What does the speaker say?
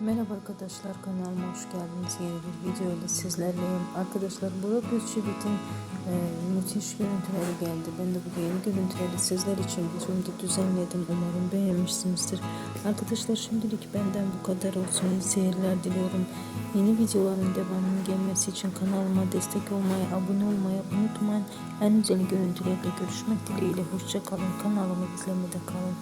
Merhaba arkadaşlar kanalıma hoş geldiniz. Yeni bir video ile sizlerleyim. Arkadaşlar Burak Özçivit'in e, müthiş görüntüleri geldi. Ben de bu yeni görüntüleri sizler için videomda düzenledim. Umarım beğenmişsinizdir. Arkadaşlar şimdilik benden bu kadar olsun. Seyirler diliyorum. Yeni videoların devamının gelmesi için kanalıma destek olmayı, abone olmayı unutmayın. En güzel görüntülerle görüşmek dileğiyle. Hoşçakalın. Kanalımı izlemede kalın.